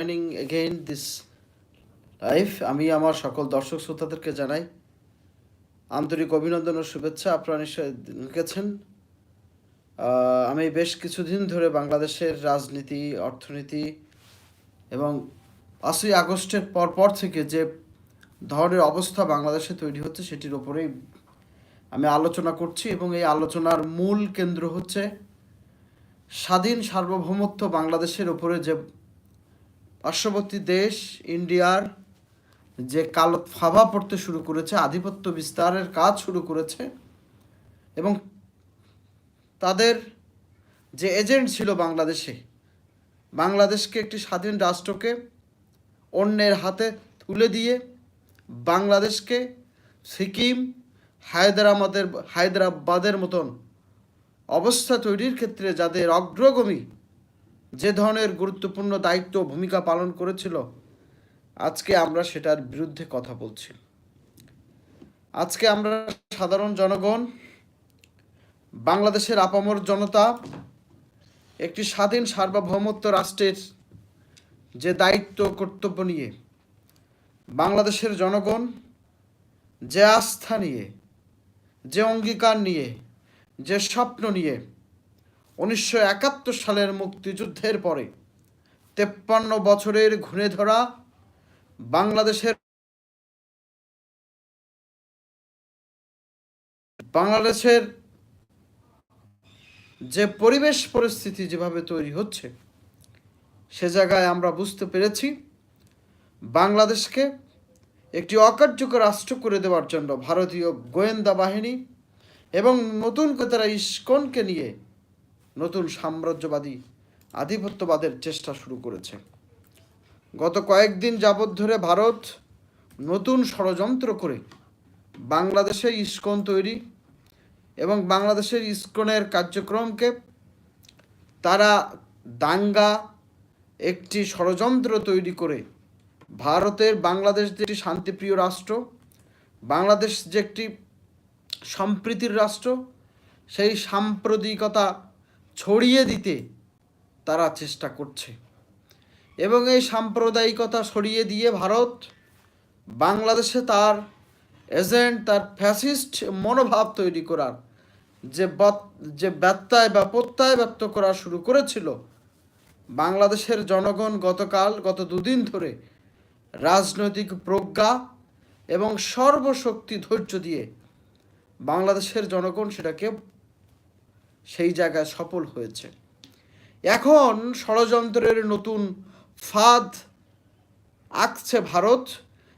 Joining again this life আমি আমার সকল দর্শক শ্রোতাদেরকে জানাই আন্তরিক অভিনন্দন ও শুভেচ্ছা। আপনারা নিশ্চয় লিখেছেন আমি বেশ কিছুদিন ধরে বাংলাদেশের রাজনীতি, অর্থনীতি এবং পাঁচই আগস্টের পরপর থেকে যে ধরনের অবস্থা বাংলাদেশে তৈরি হচ্ছে সেটির ওপরেই আমি আলোচনা করছি এবং এই আলোচনার মূল কেন্দ্র হচ্ছে স্বাধীন সার্বভৌমত্ব বাংলাদেশের ওপরে যে পার্শ্ববর্তী দেশ ইন্ডিয়ার যে কালো ফাভা পড়তে শুরু করেছে, আধিপত্য বিস্তারের কাজ শুরু করেছে এবং তাদের যে এজেন্ট ছিল বাংলাদেশে, বাংলাদেশকে একটি স্বাধীন রাষ্ট্রকে অন্যের হাতে তুলে দিয়ে বাংলাদেশকে সিকিম হায়দ্রাবাদের হায়দ্রাবাদের মতন অবস্থা তৈরির ক্ষেত্রে যাদের অগ্রগমী যে ধরনের গুরুত্বপূর্ণ দায়িত্ব ভূমিকা পালন করেছিল, আজকে আমরা সেটার বিরুদ্ধে কথা বলছি। আজকে আমরা সাধারণ জনগণ, বাংলাদেশের আপামর জনতা, একটি স্বাধীন সার্বভৌমত্ব রাষ্ট্রের যে দায়িত্ব কর্তব্য নিয়ে, বাংলাদেশের জনগণ যে আস্থা নিয়ে, যে অঙ্গীকার নিয়ে, যে স্বপ্ন নিয়ে উনিশশো একাত্তর সালের মুক্তিযুদ্ধের পরে তেপ্পান্ন বছরের ঘুরে ধরা বাংলাদেশের বাংলাদেশের যে পরিবেশ পরিস্থিতি যেভাবে তৈরি হচ্ছে, সে জায়গায় আমরা বুঝতে পেরেছি বাংলাদেশকে একটি অকার্যকর রাষ্ট্র করে দেওয়ার জন্য ভারতীয় গোয়েন্দা বাহিনী এবং নতুন করে তারা ইস্কনকে নিয়ে নতুন সাম্রাজ্যবাদী আধিপত্যবাদের চেষ্টা শুরু করেছে। গত কয়েকদিন যাবৎ ধরে ভারত নতুন ষড়যন্ত্র করে বাংলাদেশে ইস্কন তৈরি এবং বাংলাদেশের ইস্কনের কার্যক্রমকে তারা দাঙ্গা একটি ষড়যন্ত্র তৈরি করে ভারতের বাংলাদেশ যে একটি শান্তিপ্রিয় রাষ্ট্র, বাংলাদেশ যে একটি সম্প্রীতির রাষ্ট্র, সেই সাম্প্রতিকতা ছড়িয়ে দিতে তারা চেষ্টা করছে। এবং এই সাম্প্রদায়িকতা ছড়িয়ে দিয়ে ভারত বাংলাদেশে তার এজেন্ট, তার ফ্যাসিস্ট মনোভাব তৈরি করার যে যে ব্যত্যয় বা প্রত্যয় ব্যক্ত করা শুরু করেছিল, বাংলাদেশের জনগণ গতকাল, গত দুদিন ধরে রাজনৈতিক প্রজ্ঞা এবং সর্বশক্তি ধৈর্য দিয়ে বাংলাদেশের জনগণ সেটাকে সেই জায়গায় সফল হয়েছে। এখন ষড়যন্ত্রের নতুন ফাঁদ আঁকছে ভারত,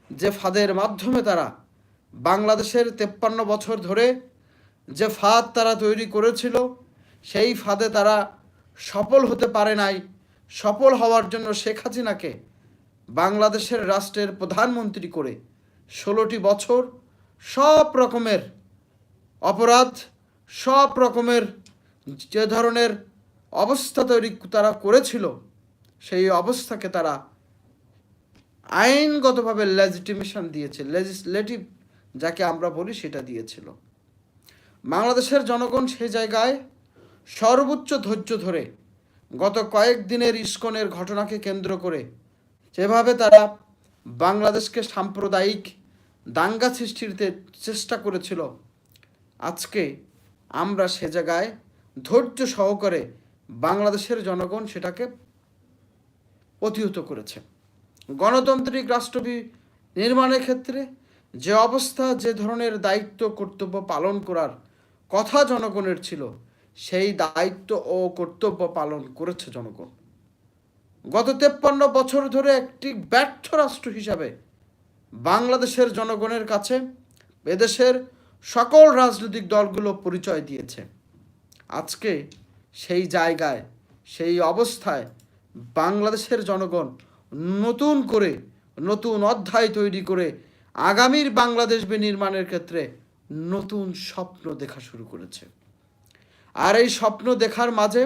যে ফাঁদের মাধ্যমে তারা বাংলাদেশের তেপ্পান্ন বছর ধরে যে ফাঁদ তারা তৈরি করেছিল, সেই ফাঁদে তারা সফল হতে পারে নাই। সফল হওয়ার জন্য শেখ হাসিনাকে বাংলাদেশের রাষ্ট্রের প্রধানমন্ত্রী করে ষোলোটি বছর সব রকমের অপরাধ, সব রকমের যে ধরনের অবস্থা তৈরি তারা করেছিল, সেই অবস্থাকে তারা আইনগতভাবে লেজিটিমেশন দিয়েছে লেজিসলেটিভ যাকে আমরা বলি সেটা দিয়েছিল। বাংলাদেশের জনগণ সেই জায়গায় সর্বোচ্চ ধৈর্য ধরে গত কয়েকদিনের ইস্কনের ঘটনাকে কেন্দ্র করে যেভাবে তারা বাংলাদেশকে সাম্প্রদায়িক দাঙ্গা সৃষ্টিতে চেষ্টা করেছিল, আজকে আমরা সে জায়গায় ধৈর্য সহকারে বাংলাদেশের জনগণ সেটাকে প্রতিহত করেছে। গণতান্ত্রিক রাষ্ট্রবি নির্মাণের ক্ষেত্রে যে অবস্থা, যে ধরনের দায়িত্ব, কর্তব্য পালন করার কথা জনগণের ছিল, সেই দায়িত্ব ও কর্তব্য পালন করেছে জনগণ। গত তেপ্পান্ন বছর ধরে একটি ব্যর্থ রাষ্ট্র হিসাবে বাংলাদেশের জনগণের কাছে এদেশের সকল রাজনৈতিক দলগুলো পরিচয় দিয়েছে। আজকে সেই জায়গায়, সেই অবস্থায় বাংলাদেশের জনগণ নতুন করে, নতুন অধ্যায় তৈরি করে আগামীর বাংলাদেশ বিনির্মাণের ক্ষেত্রে নতুন স্বপ্ন দেখা শুরু করেছে। আর এই স্বপ্ন দেখার মাঝে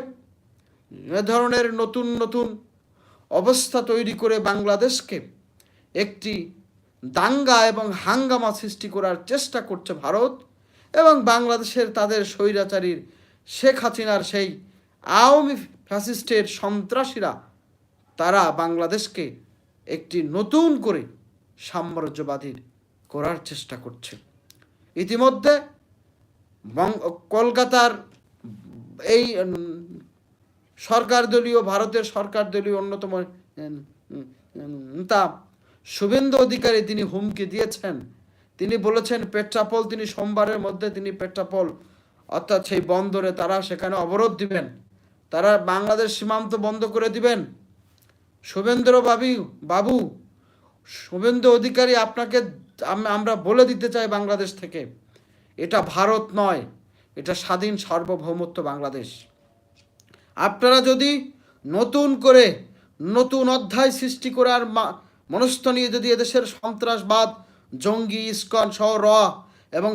এ ধরনের নতুন নতুন অবস্থা তৈরি করে বাংলাদেশকে একটি দাঙ্গা এবং হাঙ্গামা সৃষ্টি করার চেষ্টা করছে ভারত এবং বাংলাদেশের তাদের স্বৈরাচারীর শেখ হাসিনার সেই আওয়ামী ফ্যাসিস্টের সন্ত্রাসীরা, তারা বাংলাদেশকে একটি নতুন করে সাম্রাজ্যবাদীর করার চেষ্টা করছে। ইতিমধ্যে কলকাতার এই সরকার দলীয়, ভারতের সরকার দলীয় অন্যতম নেতা শুভেন্দু অধিকারী তিনি হুমকি দিয়েছেন। তিনি বলেছেন, পেট্রাপল তিনি সোমবারের মধ্যে তিনি পেট্রাপোল অর্থাৎ সেই বন্দরে তারা সেখানে অবরোধ দিবেন। তারা বাংলাদেশ সীমান্ত বন্ধ করে দিবেন। শুভেন্দ্র বাবু বাবু, শুভেন্দু অধিকারী আপনাকে আমরা বলে দিতে চাই বাংলাদেশ থেকে, এটা ভারত নয়, এটা স্বাধীন সার্বভৌমত্ব বাংলাদেশ। আপনারা যদি নতুন করে নতুন অধ্যায় সৃষ্টি করার মনস্থ নিয়ে যদি এদেশের সন্ত্রাসবাদ, জঙ্গি, ইস্কন সহ র এবং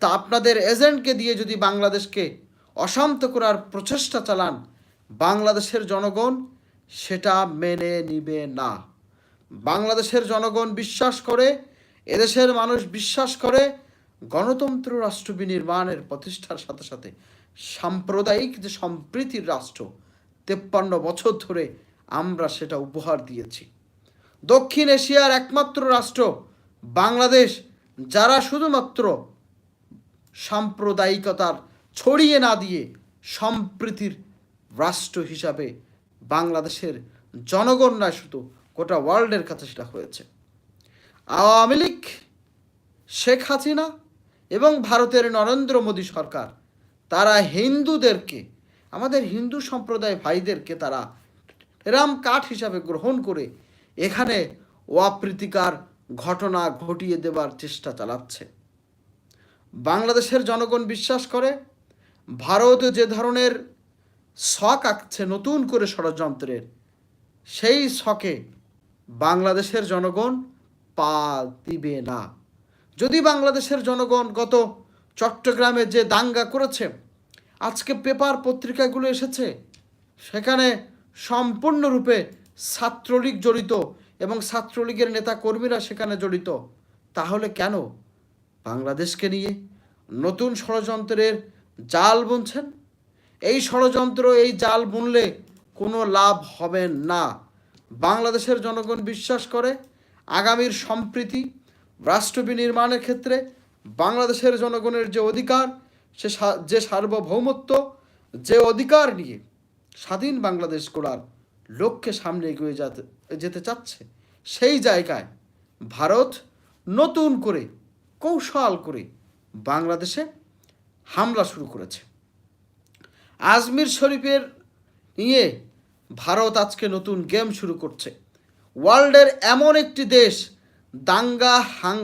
তা আপনাদের এজেন্টকে দিয়ে যদি বাংলাদেশকে অশান্ত করার প্রচেষ্টা চালান, বাংলাদেশের জনগণ সেটা মেনে নিবে না। বাংলাদেশের জনগণ বিশ্বাস করে, এদেশের মানুষ বিশ্বাস করে, গণতন্ত্র রাষ্ট্র বিনির্মাণের প্রতিষ্ঠার সাথে সাথে সাম্প্রদায়িক যে সম্প্রীতির রাষ্ট্র, তেপ্পান্ন বছর ধরে আমরা সেটা উপহার দিয়েছি। দক্ষিণ এশিয়ার একমাত্র রাষ্ট্র বাংলাদেশ, যারা শুধুমাত্র সাম্প্রদায়িকতার ছড়িয়ে না দিয়ে সম্প্রীতির রাষ্ট্র হিসাবে বাংলাদেশের জনগণ নয় শুধু গোটা ওয়ার্ল্ডের কাছে সেটা হয়েছে। আওয়ামী লীগ, শেখ হাসিনা এবং ভারতের নরেন্দ্র মোদী সরকার, তারা হিন্দুদেরকে, আমাদের হিন্দু সম্প্রদায় ভাইদেরকে তারা রাম কাঠ হিসাবে গ্রহণ করে এখানে অপ্রীতিকার ঘটনা ঘটিয়ে দেবার চেষ্টা চালাচ্ছে। বাংলাদেশের জনগণ বিশ্বাস করে, ভারত যে ধরনের শখ আঁকছে নতুন করে ষড়যন্ত্রের, সেই শখে বাংলাদেশের জনগণ পা দিবে না। যদি বাংলাদেশের জনগণ গত চট্টগ্রামে যে দাঙ্গা করেছে, আজকে পেপার পত্রিকাগুলো এসেছে, সেখানে সম্পূর্ণরূপে ছাত্রলীগ জড়িত এবং ছাত্রলীগের নেতা কর্মীরা সেখানে জড়িত, তাহলে কেন বাংলাদেশকে নিয়ে নতুন ষড়যন্ত্রের জাল বুনছেন। এই ষড়যন্ত্র, এই জাল বুনলে কোনো লাভ হবে না। বাংলাদেশের জনগণ বিশ্বাস করে, আগামীর সম্প্রীতি রাষ্ট্র বিনির্মাণের ক্ষেত্রে বাংলাদেশের জনগণের যে অধিকার, সে যে সার্বভৌমত্ব, যে অধিকার নিয়ে স্বাধীন বাংলাদেশ গড়ার লক্ষ্যে সামনে এগিয়ে যেতে যেতে চাচ্ছে, সেই জায়গায় ভারত নতুন করে কৌশল করে বাংলাদেশে হামলা শুরু করেছে। আজমির শরীফের নিয়ে ভারত আজকে নতুন গেম শুরু করছে। ওয়ার্ল্ডের এমন একটি দেশ, দাঙ্গা, হাং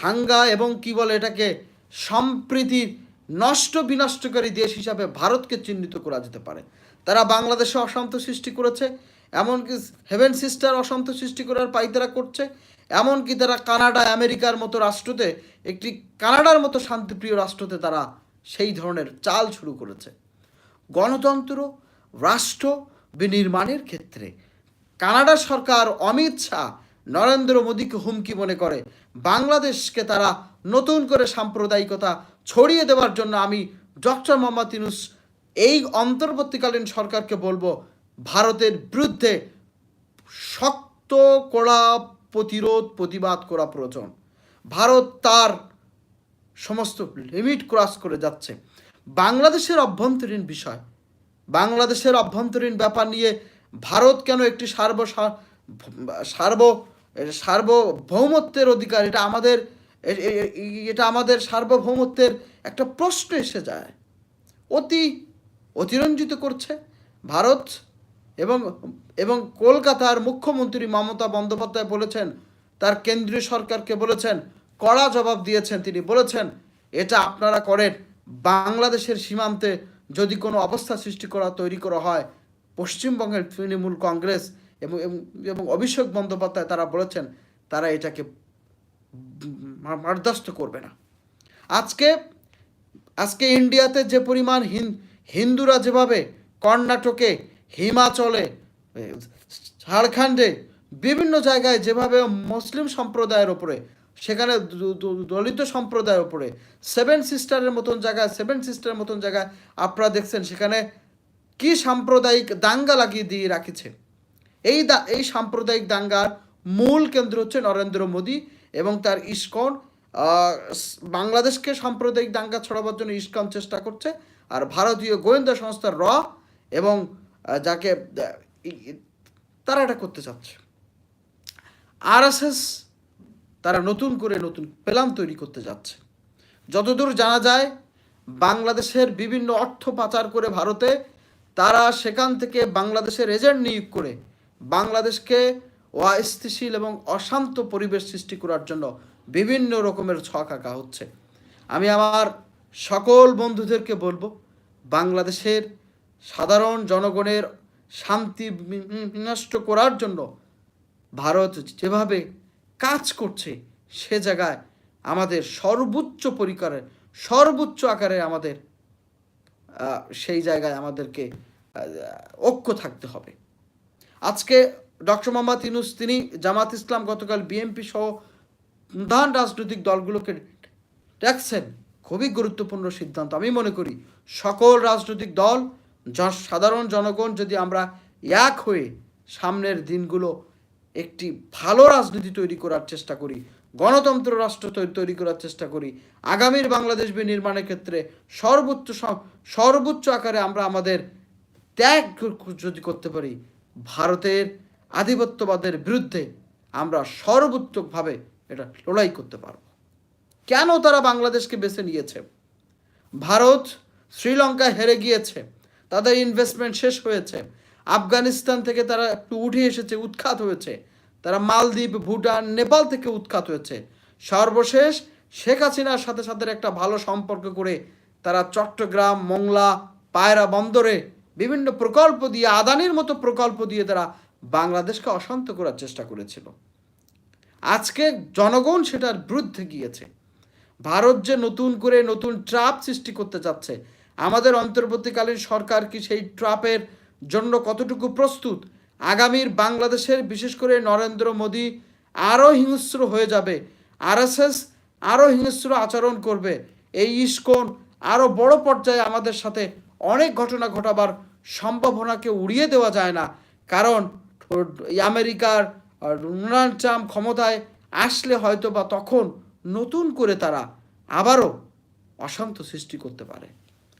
হাঙ্গা এবং কি বলে এটাকে, সম্প্রীতি নষ্ট বিনষ্টকারী দেশ হিসাবে ভারতকে চিহ্নিত করা যেতে পারে। তারা বাংলাদেশে অশান্ত সৃষ্টি করেছে, এমনকি হেভেন সিস্টার অশান্ত সৃষ্টি করার পাইতারা করছে এমনকি তারা কানাডা, আমেরিকার মতো রাষ্ট্রতে, একটি কানাডার মতো শান্তিপ্রিয় রাষ্ট্রতে তারা সেই ধরনের চাল শুরু করেছে। গণতন্ত্র, রাষ্ট্র বিনির্মাণের ক্ষেত্রে কানাডা সরকার অমিত শাহ নরেন্দ্র মোদীকে হুমকি মনে করে, বাংলাদেশকে তারা নতুন করে সাম্প্রদায়িকতা ছড়িয়ে দেওয়ার জন্য আমি ডক্টর মোহাম্মদ ইউনুস এই অন্তর্বর্তীকালীন সরকারকে বলব, ভারতের বিরুদ্ধে শক্ত, কড়া প্রতিরোধ, প্রতিবাদ করা প্রয়োজন। ভারত তার সমস্ত লিমিট ক্রস করে যাচ্ছে। বাংলাদেশের অভ্যন্তরীণ বিষয়, বাংলাদেশের অভ্যন্তরীণ ব্যাপার নিয়ে ভারত কেন একটি সার্ব সার্ব, সার্বভৌমত্বের অধিকার? এটা আমাদের এটা আমাদের সার্বভৌমত্বের একটা প্রশ্ন এসে যায়। অতি অতিরঞ্জিত করছে ভারত। এবং এবং কলকাতার মুখ্যমন্ত্রী মমতা বন্দ্যোপাধ্যায় বলেছেন, তার কেন্দ্রীয় সরকারকে বলেছেন, কড়া জবাব দিয়েছেন তিনি। বলেছেন, এটা আপনারা করেন। বাংলাদেশের সীমান্তে যদি কোনো অবস্থা সৃষ্টি করা, তৈরি করা হয়, পশ্চিমবঙ্গের তৃণমূল কংগ্রেস এবং, এবং- অভিষেক বন্দ্যোপাধ্যায় তারা বলেছেন, তারা এটাকে বরদাস্ত করবে না। আজকে আজকে ইন্ডিয়াতে যে পরিমাণ হিন, হিন্দুরা যেভাবে কর্ণাটকে হিমাচলে ঝাড়খণ্ডে বিভিন্ন জায়গায় যেভাবে মুসলিম সম্প্রদায়ের ওপরে, সেখানে দলিত সম্প্রদায়ের ওপরে, সেভেন সিস্টারের মতন জায়গায়, সেভেন সিস্টারের মতন জায়গায় আপনারা দেখছেন, সেখানে কি সাম্প্রদায়িক দাঙ্গা লাগিয়ে দিয়ে রাখিছে। এই দা, এই সাম্প্রদায়িক দাঙ্গার মূল কেন্দ্র হচ্ছে নরেন্দ্র মোদী এবং তার ইস্কন। বাংলাদেশকে সাম্প্রদায়িক দাঙ্গা ছড়াবার জন্য ইস্কন চেষ্টা করছে, আর ভারতীয় গোয়েন্দা সংস্থা র এবং যাকে তারা এটা করতে চাচ্ছে। আরএসএস তারা নতুন করে নতুন প্ল্যান তৈরি করতে যাচ্ছে। যতদূর জানা যায়, বাংলাদেশের বিভিন্ন অর্থ পাচার করে ভারতে তারা সেখান থেকে বাংলাদেশের এজেন্ট নিয়োগ করে বাংলাদেশকে অস্থিতিশীল এবং অশান্ত পরিবেশ সৃষ্টি করার জন্য বিভিন্ন রকমের ছক আঁকা হচ্ছে। আমি আমার সকল বন্ধুদেরকে বলব, বাংলাদেশের সাধারণ জনগণের শান্তি বিনষ্ট করার জন্য ভারত যেভাবে কাজ করছে, সে জায়গায় আমাদের সর্বোচ্চ পরিকারে সর্বোচ্চ আকারে আমাদের সেই জায়গায় আমাদেরকে ঐক্য থাকতে হবে। আজকে ডক্টর মোহাম্মদ ইনুস তিনি জামাত ইসলাম গতকাল বিএনপি সহ প্রধান রাজনৈতিক দলগুলোকে ডাকছেন। খুবই গুরুত্বপূর্ণ সিদ্ধান্ত। আমি মনে করি সকল রাজনৈতিক দল সাধারণ জনগণ যদি আমরা এক হয়ে সামনের দিনগুলো একটি ভালো রাজনীতি তৈরি করার চেষ্টা করি, গণতন্ত্র রাষ্ট্র তৈরি করার চেষ্টা করি, আগামীর বাংলাদেশ নির্মাণের ক্ষেত্রে সর্বোচ্চ সর্বোচ্চ আকারে আমরা আমাদের ত্যাগ যদি করতে পারি, ভারতের আধিপত্যবাদের বিরুদ্ধে আমরা সর্বোচ্চভাবে এটা লড়াই করতে পারব। কেন তারা বাংলাদেশকে বেছে নিয়েছে? ভারত শ্রীলঙ্কায় হেরে গিয়েছে। তাদের ইনভেস্টমেন্ট শেষ হয়েছে। আফগানিস্তান থেকে তারা একটু উঠে এসেছে, উৎখাত হয়েছে। তারা মালদ্বীপ, ভুটান, নেপাল থেকে উৎখাত হয়েছে। সর্বশেষ শেখ হাসিনার সাথে সাথে একটা ভালো সম্পর্ক করে তারা চট্টগ্রাম, মংলা, পায়রা বন্দরে বিভিন্ন প্রকল্প দিয়ে, আদানির মতো প্রকল্প দিয়ে তারা বাংলাদেশকে অশান্ত করার চেষ্টা করেছিল। আজকে জনগণ সেটার বিরুদ্ধে গিয়েছে। ভারত যে নতুন করে নতুন ট্রাপ সৃষ্টি করতে যাচ্ছে আমাদের অন্তর্বর্তীকালীন সরকার কি সেই ট্রাপের জন্য কতটুকু প্রস্তুত? আগামীর বাংলাদেশের, বিশেষ করে নরেন্দ্র মোদী আরও হিংস্র হয়ে যাবে, আরএসএস আরও হিংস্র আচরণ করবে। এই ইস্কন আরও বড় পর্যায়ে আমাদের সাথে অনেক ঘটনা ঘটাবার সম্ভাবনাকে উড়িয়ে দেওয়া যায় না। কারণ আমেরিকার ডোনাল্ড ট্রাম্প ক্ষমতায় আসলে হয়তো বা তখন নতুন করে তারা আবারও অশান্ত সৃষ্টি করতে পারে।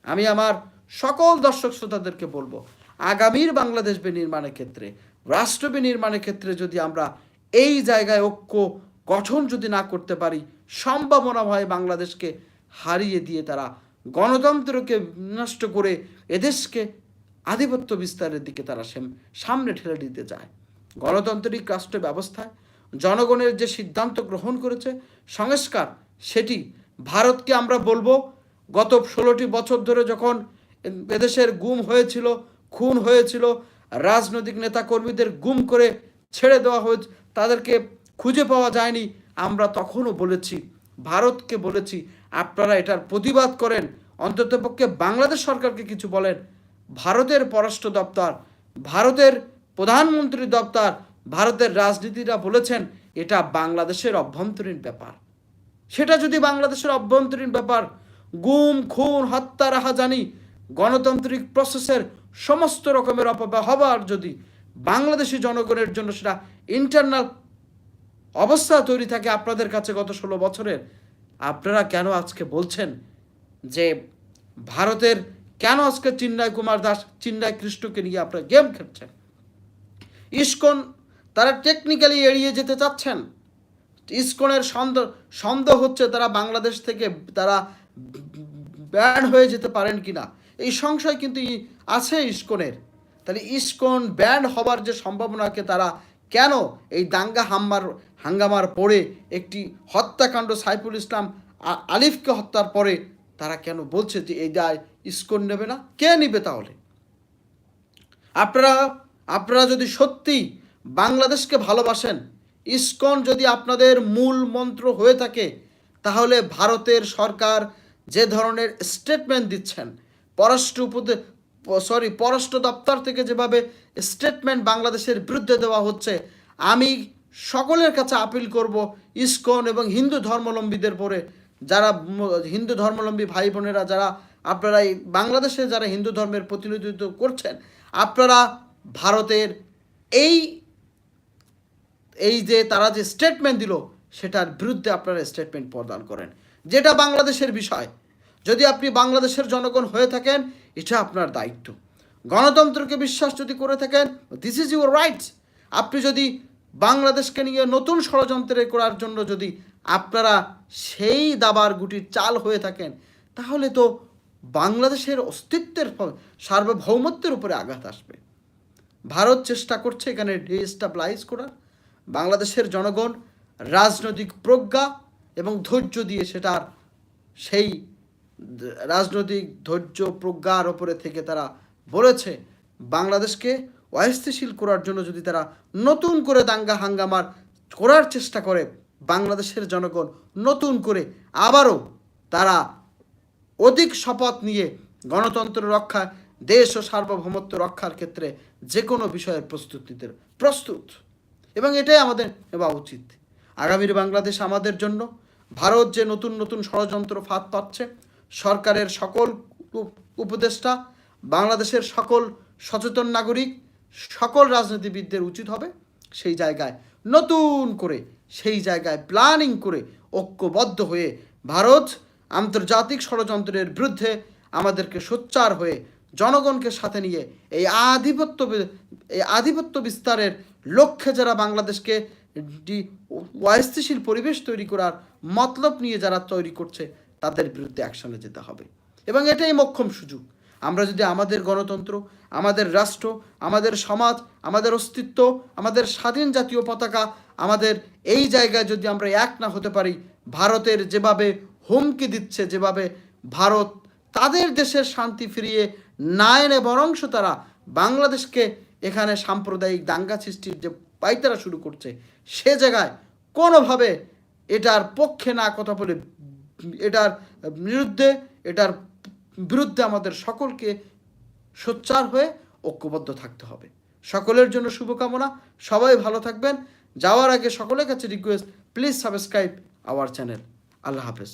আমি আমার সকল দর্শক শ্রোতাদেরকে বলব, আগামীর বাংলাদেশ বিনির্মাণের ক্ষেত্রে, রাষ্ট্র বিনির্মাণের ক্ষেত্রে যদি আমরা এই জায়গায় ঐক্য গঠন যদি না করতে পারি সম্ভাবনা হয় বাংলাদেশকে হারিয়ে দিয়ে তারা গণতন্ত্রকে নষ্ট করে এদেশকে আধিপত্য বিস্তারের দিকে তারা সেম- সামনে ঠেলে দিতে যায় গণতান্ত্রিক রাষ্ট্র ব্যবস্থায় জনগণের যে সিদ্ধান্ত গ্রহণ করেছে, সংস্কার, সেটি ভারতকে আমরা বলব গত ষোলোটি বছর ধরে যখন এদেশের গুম হয়েছিল, খুন হয়েছিল, রাজনৈতিক নেতা কর্মীদের গুম করে ছেড়ে দেওয়া হয়েছে, তাদেরকে খুঁজে পাওয়া যায়নি, আমরা তখনও বলেছি, ভারতকে বলেছি, আপনারা এটার প্রতিবাদ করেন। অন্ততপক্ষে বাংলাদেশ সরকারকে কিছু বলেন। ভারতের পররাষ্ট্র দপ্তর, ভারতের প্রধানমন্ত্রী দপ্তর, ভারতের রাজনীতিরা বলেছেন, এটা বাংলাদেশের অভ্যন্তরীণ ব্যাপার। সেটা যদি বাংলাদেশের অভ্যন্তরীণ ব্যাপার গুম, খুন, হত্যা, রাহাজানি, গণতান্ত্রিক প্রসেসের সমস্ত রকমের অপব্যবহার যদি বাংলাদেশি জনগণের জন্য সেটা ইন্টারনাল অবস্থা তৈরি থাকে আপনাদের কাছে গত ষোলো বছরের, আপনারা কেন আজকে বলছেন যে ভারতের কেন আজকে চিন্ময় কুমার দাস, চিন্ময় কৃষ্ণকে নিয়ে আপনারা গেম খেলছেন? ইস্কন তারা টেকনিক্যালি এড়িয়ে যেতে চাচ্ছেন। ইস্কনের সন্দেহ সন্দেহ হচ্ছে তারা বাংলাদেশ থেকে, তারা ব্যান হয়ে যেতে পারেন কিনা? এই সংশয় কিন্তু আছে ইস্কনের। তাহলে ইস্কন ব্যান্ড হবার যে সম্ভাবনাকে তারা কেন এই দাঙ্গা হাম্মার, হাঙ্গামার পরে একটি হত্যাকাণ্ড সাইফুল ইসলাম আলিফকে হত্যার পরে তারা কেন বলছে যে এই দায় ইস্কন নেবে না? কে নেবে তাহলে? আপনারা আপনারা যদি সত্যি বাংলাদেশকে ভালোবাসেন, ইস্কন যদি আপনাদের মূল মন্ত্র হয়ে থাকে, তাহলে ভারতের সরকার যে ধরনের স্টেটমেন্ট দিচ্ছেন, পররাষ্ট্র উপদে সরি পররাষ্ট্র দপ্তর থেকে যেভাবে স্টেটমেন্ট বাংলাদেশের বিরুদ্ধে দেওয়া হচ্ছে, আমি সকলের কাছে আপিল করব ইসকন এবং হিন্দু ধর্মাবলম্বীদের পরে। যারা হিন্দু ধর্মাবলম্বী ভাই বোনেরা, যারা আপনারা এই বাংলাদেশে যারা হিন্দু ধর্মের প্রতিনিধিত্ব করছেন, আপনারা ভারতের এই এই যে তারা যে স্টেটমেন্ট দিল, সেটার বিরুদ্ধে আপনারা স্টেটমেন্ট প্রদান করেন। যেটা বাংলাদেশের বিষয়। যদি আপনি বাংলাদেশের জনগণ হয়ে থাকেন, এটা আপনার দায়িত্ব। গণতন্ত্রকে বিশ্বাস যদি করে থাকেন দিস ইজ ইউর রাইটস আপনি যদি বাংলাদেশকে নিয়ে নতুন ষড়যন্ত্রে করার জন্য যদি আপনারা সেই দাবার গুটির চাল হয়ে থাকেন, তাহলে তো বাংলাদেশের অস্তিত্বের সার্বভৌমত্বের উপরে আঘাত আসবে। ভারত চেষ্টা করছে এখানে ডিস্টাবলাইজ করার। বাংলাদেশের জনগণ রাজনৈতিক প্রজ্ঞা এবং ধৈর্য দিয়ে সেটার সেই রাজনৈতিক ধৈর্য প্রজ্ঞার ওপরে থেকে তারা বলেছে, বাংলাদেশকে অস্থিতিশীল করার জন্য যদি তারা নতুন করে দাঙ্গা হাঙ্গামার করার চেষ্টা করে, বাংলাদেশের জনগণ নতুন করে আবারও তারা অধিক শপথ নিয়ে গণতন্ত্র রক্ষা, দেশ ও সার্বভৌমত্ব রক্ষার ক্ষেত্রে যে কোনো বিষয়ের প্রস্তুত নিতে প্রস্তুত। এবং এটাই আমাদের নেওয়া উচিত। আগামীর বাংলাদেশ আমাদের জন্য ভারত যে নতুন নতুন ষড়যন্ত্র ফাঁদ পাচ্ছে, সরকারের সকল উপদেষ্টা, বাংলাদেশের সকল সচেতন নাগরিক, সকল রাজনীতিবিদদের উচিত হবে সেই জায়গায় নতুন করে, সেই জায়গায় প্ল্যানিং করে ঐক্যবদ্ধ হয়ে ভারত আন্তর্জাতিক ষড়যন্ত্রের বিরুদ্ধে আমাদেরকে সোচ্চার হয়ে, জনগণকে সাথে নিয়ে এই আধিপত্য এই আধিপত্য বিস্তারের লক্ষ্যে যারা বাংলাদেশকে অস্থিতিশীল পরিবেশ তৈরি করার মতলব নিয়ে যারা তৈরি করছে, তাদের বিরুদ্ধে অ্যাকশনে যেতে হবে। এবং এটাই মক্ষম সুযোগ। আমরা যদি আমাদের গণতন্ত্র, আমাদের রাষ্ট্র, আমাদের সমাজ, আমাদের অস্তিত্ব, আমাদের স্বাধীন জাতীয় পতাকা, আমাদের এই জায়গায় যদি আমরা এক না হতে পারি, ভারতের যেভাবে হুমকি দিচ্ছে, যেভাবে ভারত তাদের দেশের শান্তি ফিরিয়ে না এনে বরংশ তারা বাংলাদেশকে এখানে সাম্প্রদায়িক দাঙ্গা সৃষ্টির যে পাইতারা শুরু করছে। সে জায়গায় কোনোভাবে এটার পক্ষে না কথা বলে, এটার বিরুদ্ধে এটার বিরুদ্ধে আমাদের সকলকে সোচ্চার হয়ে ঐক্যবদ্ধ থাকতে হবে। সকলের জন্য শুভকামনা। সবাই ভালো থাকবেন। যাওয়ার আগে সকলের কাছে request please subscribe our channel আল্লাহ হাফেজ।